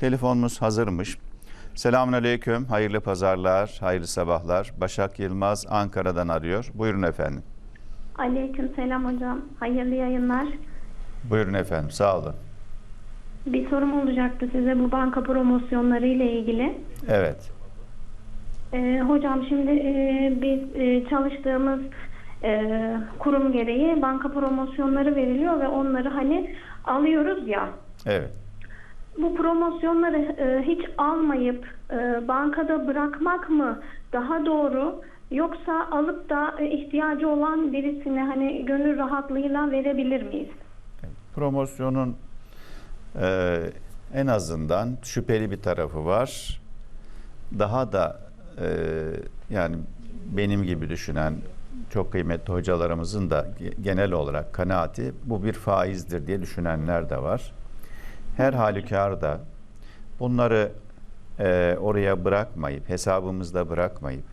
Telefonumuz hazırmış. Selamun Aleyküm, hayırlı pazarlar, hayırlı sabahlar. Başak Yılmaz Ankara'dan arıyor. Buyurun efendim. Aleyküm selam hocam. Hayırlı yayınlar. Buyurun efendim, sağ olun. Bir sorum olacaktı size bu banka promosyonları ile ilgili. Evet, Ee, hocam şimdi e, biz e, çalıştığımız e, kurum gereği banka promosyonları veriliyor ve onları hani alıyoruz ya. evet. Bu promosyonları e, hiç almayıp e, bankada bırakmak mı daha doğru yoksa alıp da e, ihtiyacı olan birisine hani gönül rahatlığıyla verebilir miyiz? Promosyonun e, en azından şüpheli bir tarafı var. Daha da e, yani benim gibi düşünen çok kıymetli hocalarımızın da ge- genel olarak kanaati bu bir faizdir diye düşünenler de var. Her halükarda bunları e, oraya bırakmayıp, hesabımızda bırakmayıp,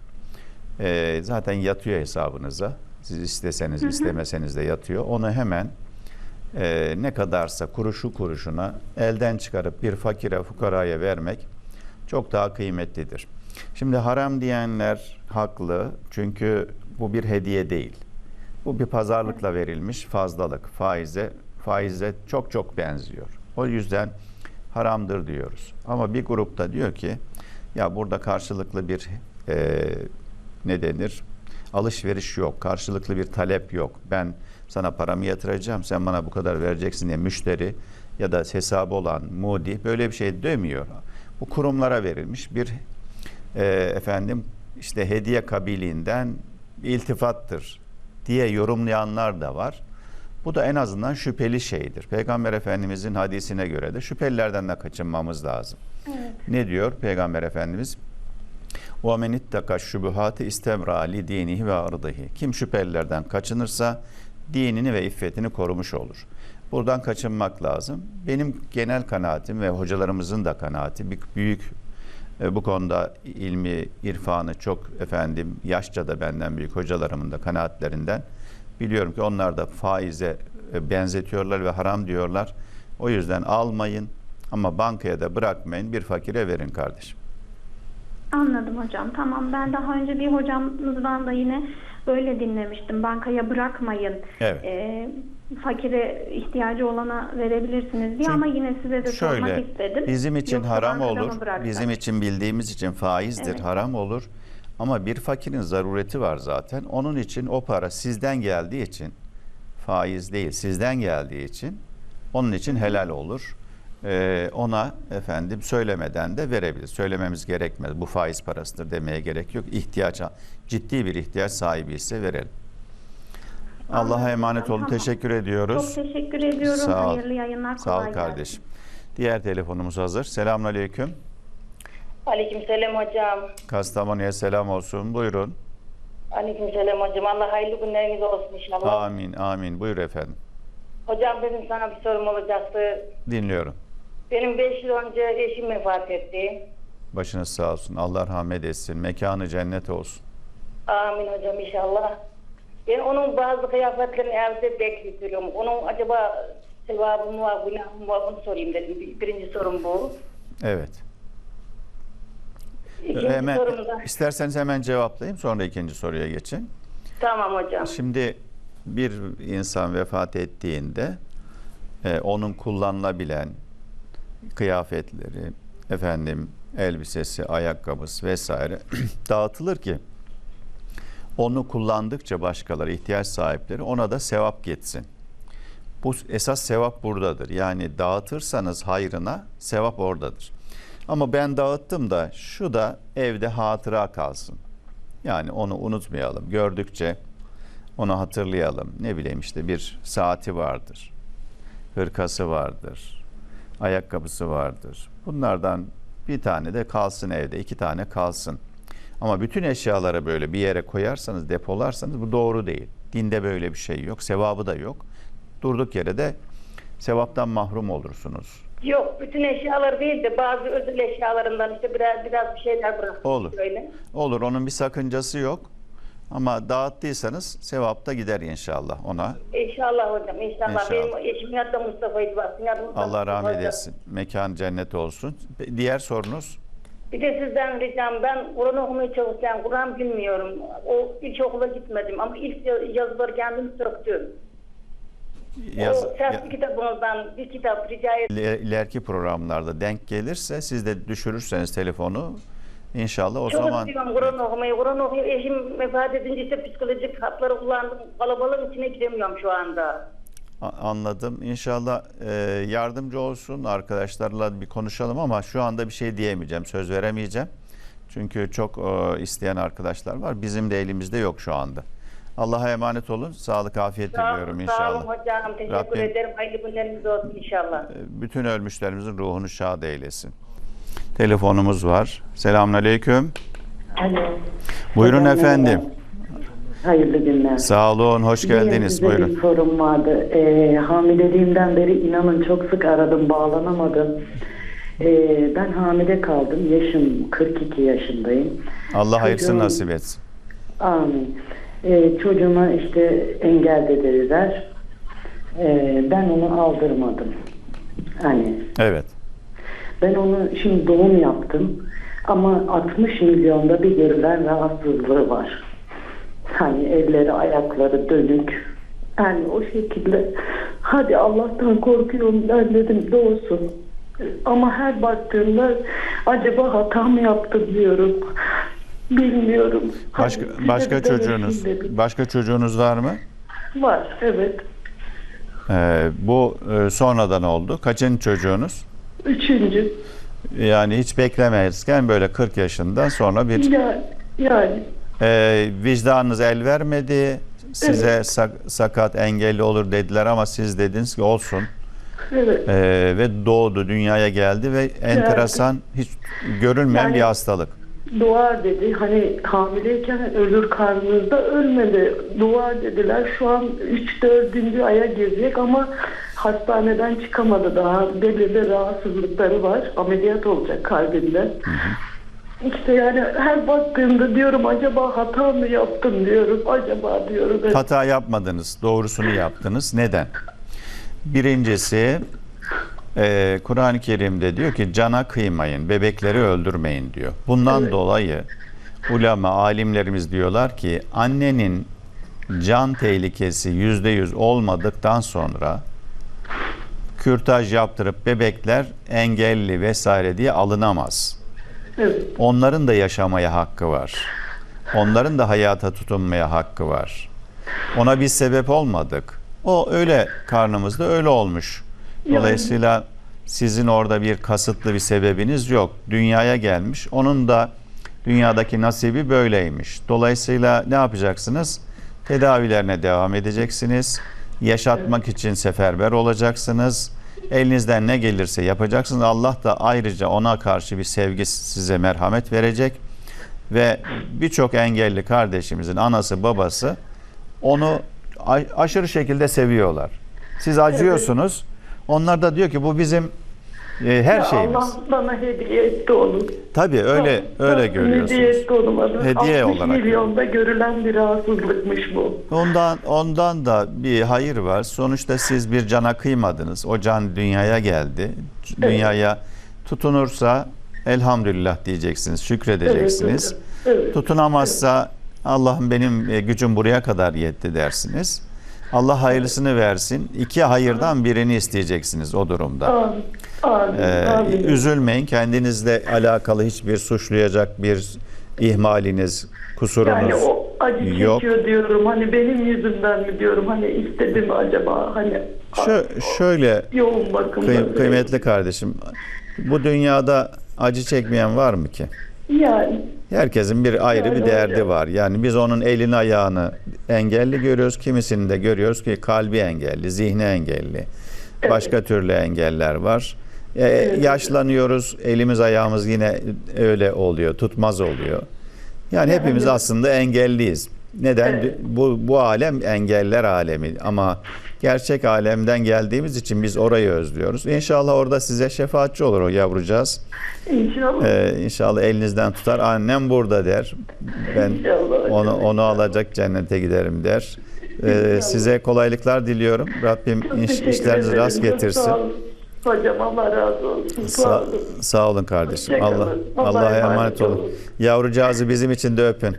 e, zaten yatıyor hesabınıza. Siz isteseniz istemeseniz de yatıyor. Onu hemen e, ne kadarsa kuruşu kuruşuna elden çıkarıp bir fakire fukaraya vermek çok daha kıymetlidir. Şimdi haram diyenler haklı çünkü bu bir hediye değil. Bu bir pazarlıkla verilmiş fazlalık. Faize faize çok çok benziyor. O yüzden haramdır diyoruz. Ama bir grupta diyor ki ya burada karşılıklı bir e, ne denir? Alışveriş yok, karşılıklı bir talep yok. Ben sana paramı yatıracağım, sen bana bu kadar vereceksin diye müşteri ya da hesabı olan mudi böyle bir şey demiyor. Bu kurumlara verilmiş bir e, efendim işte hediye kabiliğinden iltifattır diye yorumlayanlar da var. Bu da en azından şüpheli şeydir. Peygamber Efendimizin hadisine göre de şüphelilerden de kaçınmamız lazım. Evet. Ne diyor Peygamber Efendimiz? وَمَنِ اتَّقَ الشُّبُهَاتِ اِسْتَبْرَى لِد۪ينِهِ وَاَرْضِهِ Kim şüphelilerden kaçınırsa dinini ve iffetini korumuş olur. Buradan kaçınmak lazım. Benim genel kanaatim ve hocalarımızın da kanaati bir büyük e, bu konuda ilmi, irfanı çok efendim yaşça da benden büyük hocalarımın da kanaatlerinden biliyorum ki onlar da faize e, benzetiyorlar ve haram diyorlar. O yüzden almayın ama bankaya da bırakmayın bir fakire verin kardeşim. Anladım hocam. Tamam ben daha önce bir hocamızdan da yine böyle dinlemiştim. Bankaya bırakmayın. Evet. Ee, fakire ihtiyacı olana verebilirsiniz diye Çünkü ama yine size de sormak Şöyle istedim. bizim için Yoksa haram olur. Bizim için bildiğimiz için faizdir, Evet. haram olur. Ama bir fakirin zarureti var zaten. Onun için o para sizden geldiği için faiz değil, sizden geldiği için onun için helal olur. Ee, ona efendim söylemeden de verebilir. Söylememiz gerekmez. Bu faiz parasıdır demeye gerek yok. İhtiyaç ciddi bir ihtiyaç sahibi ise verelim. Allah'a emanet olun. tamam. Teşekkür ediyoruz. Çok teşekkür ediyorum. Sağ ol. Hayırlı yayınlar. Sağ ol kolay gelsin. kardeşim. Diğer telefonumuz hazır. Selamünaleyküm. Aleykümselam hocam. Kastamonu'ya selam olsun. Buyurun. Aleykümselam hocam. Allah hayırlı günleriniz olsun inşallah. Amin, amin. Buyur efendim. Hocam benim sana bir sorum olacaktı. Dinliyorum. Benim 5 yıl önce eşim vefat etti. Başınız sağ olsun. Allah rahmet etsin. Mekanı cennet olsun. Amin hocam inşallah. Ben onun bazı kıyafetlerini evde bekletiyorum. Onun acaba sevabı mı var, günahı mı var onu sorayım dedim. Bir- Birinci sorum bu. Evet. İkinci hemen sorum da. isterseniz hemen cevaplayayım sonra ikinci soruya geçin. Tamam hocam. Şimdi bir insan vefat ettiğinde e, onun kullanılabilen kıyafetleri, efendim elbisesi, ayakkabısı vesaire dağıtılır ki onu kullandıkça başkaları ihtiyaç sahipleri ona da sevap geçsin. Bu esas sevap buradadır. Yani dağıtırsanız hayrına sevap oradadır. Ama ben dağıttım da şu da evde hatıra kalsın. Yani onu unutmayalım. Gördükçe onu hatırlayalım. Ne bileyim işte bir saati vardır. Hırkası vardır. Ayakkabısı vardır. Bunlardan bir tane de kalsın evde, iki tane kalsın. Ama bütün eşyaları böyle bir yere koyarsanız, depolarsanız bu doğru değil. Dinde böyle bir şey yok, sevabı da yok. Durduk yere de sevaptan mahrum olursunuz. Yok bütün eşyalar değil de bazı özel eşyalarından işte biraz biraz bir şeyler bıraktım. Olur. Böyle. Olur, onun bir sakıncası yok. Ama dağıttıysanız sevap da gider inşallah ona. İnşallah hocam inşallah. İnşallah. Benim eşimin adı da Mustafa'ydı. Bak, Mustafa Allah rahmet hocam. etsin. Mekan cennet olsun. Diğer sorunuz? Bir de sizden ricam ben Kur'an okumayı çok isteyen Kur'an bilmiyorum. O hiç okula gitmedim ama ilk ya- yazıları kendim söktüm. Yaz, o sesli kitabınızdan bir kitap rica iler- ileriki programlarda denk gelirse siz de düşürürseniz telefonu inşallah o Çok zaman istiyorum Kur'an okumayı. Kur'an okuyor. Eşim vefat edince ise psikolojik hapları kullandım. Kalabalığın içine giremiyorum şu anda. Anladım. İnşallah e, yardımcı olsun arkadaşlarla bir konuşalım ama şu anda bir şey diyemeyeceğim, söz veremeyeceğim. Çünkü çok e, isteyen arkadaşlar var. Bizim de elimizde yok şu anda. Allah'a emanet olun. Sağlık, afiyet Sağ, diliyorum sağ olun inşallah. hocam. Teşekkür Rabbim- ederim. Hayırlı günleriniz olsun inşallah. E, Bütün ölmüşlerimizin ruhunu şad eylesin. Telefonumuz var. Selamünaleyküm. Alo. Buyurun Hocam, efendim. Hayırlı günler. Sağ olun, hoş Benim geldiniz. size Buyurun. bir sorum vardı. Ee, hamileliğimden beri inanın çok sık aradım, bağlanamadım. Ee, ben hamile kaldım. Yaşım 42 yaşındayım. Allah Çocuğum- nasip etsin. Amin. Ee, çocuğuma işte engel dediler. Ee, ben onu aldırmadım. Hani Evet. Ben onu şimdi doğum yaptım. Ama 60 milyonda bir görülen rahatsızlığı var. Hani elleri ayakları dönük. Yani o şekilde hadi Allah'tan korkuyorum ben dedim doğsun. Ama her baktığımda acaba hata mı yaptım diyorum. Bilmiyorum. Başka size başka çocuğunuz başka çocuğunuz var mı? Var evet. Ee, bu e, sonradan oldu. Kaçıncı çocuğunuz? Üçüncü. Yani hiç beklemezken böyle 40 yaşından sonra bir Yani, yani e, vicdanınız el vermedi. Size sak- sakat engelli olur dediler ama siz dediniz ki olsun. evet. E, ve doğdu, dünyaya geldi ve enteresan hiç görülmeyen Yani- bir hastalık. Doğar dedi. Hani hamileyken ölür karnınızda ölmedi. Doğar dediler. Şu an 3-4. aya girecek ama hastaneden çıkamadı daha. Belirli rahatsızlıkları var. Ameliyat olacak kalbinde. İşte yani her baktığımda diyorum acaba hata mı yaptım diyorum. Acaba diyorum. Hata yapmadınız, doğrusunu yaptınız. Neden? Birincisi e, Kur'an-ı Kerim'de diyor ki cana kıymayın, bebekleri öldürmeyin diyor. Bundan Evet. dolayı ulema, alimlerimiz diyorlar ki annenin can tehlikesi yüzde yüz olmadıktan sonra kürtaj yaptırıp bebekler engelli vesaire diye alınamaz. Evet. Onların da yaşamaya hakkı var. Onların da hayata tutunmaya hakkı var. Ona biz sebep olmadık. O öyle karnımızda öyle olmuş. Dolayısıyla sizin orada bir kasıtlı bir sebebiniz yok. Dünyaya gelmiş. Onun da dünyadaki nasibi böyleymiş. Dolayısıyla ne yapacaksınız? Tedavilerine devam edeceksiniz. Yaşatmak için seferber olacaksınız. Elinizden ne gelirse yapacaksınız. Allah da ayrıca ona karşı bir sevgi size merhamet verecek. Ve birçok engelli kardeşimizin anası babası onu aşırı şekilde seviyorlar. Siz acıyorsunuz. Onlar da diyor ki bu bizim e, her Ya şeyimiz. Allah bana hediye etti onu. Tabii öyle öyle Hediye görüyorsunuz. etti onu bana. Hediye 60 olarak milyonda görülen bir rahatsızlıkmış bu. Ondan ondan da bir hayır var. Sonuçta siz bir cana kıymadınız. O can dünyaya geldi. Dünyaya tutunursa elhamdülillah diyeceksiniz, şükredeceksiniz. Evet, evet. Tutunamazsa Allah'ım benim e, gücüm buraya kadar yetti dersiniz. Allah hayırlısını versin. İki hayırdan birini isteyeceksiniz o durumda. Amin. Amin. Ee, amin. üzülmeyin. Kendinizle alakalı hiçbir suçlayacak bir ihmaliniz, kusurunuz Yani o acı yok. çekiyor diyorum. Hani benim yüzümden mi diyorum. Hani istedim acaba. Hani Şö- şöyle yoğun bakımda. kıy- kıymetli kardeşim, bu dünyada acı çekmeyen var mı ki? Yani Herkesin bir ayrı Yani bir derdi hocam. var. Yani biz onun elini ayağını engelli görüyoruz. Kimisini de görüyoruz ki kalbi engelli, zihni engelli. Başka türlü engeller var. E, yaşlanıyoruz. Elimiz ayağımız yine öyle oluyor. Tutmaz oluyor. Yani hepimiz aslında engelliyiz. Neden? Evet. Bu bu alem engeller alemi ama gerçek alemden geldiğimiz için biz orayı özlüyoruz. İnşallah orada size şefaatçi olur o yavrucağız. İnşallah. Ee, inşallah elinizden tutar. Annem burada der. Ben İnşallah. onu onu alacak cennete giderim der. Ee, size kolaylıklar diliyorum. Rabbim Çok iş, işlerinizi ederim. rast getirsin. Sağ olun. Hocam Allah razı olsun. Sağ sağ olun kardeşim. Allah. Allah'a emanet olun. olun. Yavrucağızı bizim için de öpün.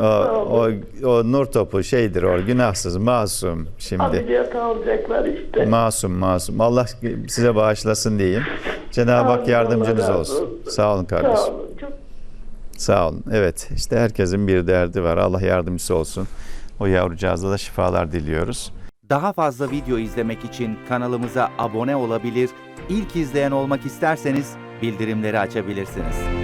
O, o, o nur topu şeydir o günahsız masum şimdi. Ameliyat alacaklar işte. Masum masum. Allah size bağışlasın diyeyim. Cenab-ı Hak yardımcınız olsun. olsun. Sağ olun kardeşim. Sağ olun. Çok Sağ olun. Evet işte herkesin bir derdi var. Allah yardımcısı olsun. O yavrucağıza da şifalar diliyoruz. Daha fazla video izlemek için kanalımıza abone olabilir, ilk izleyen olmak isterseniz bildirimleri açabilirsiniz.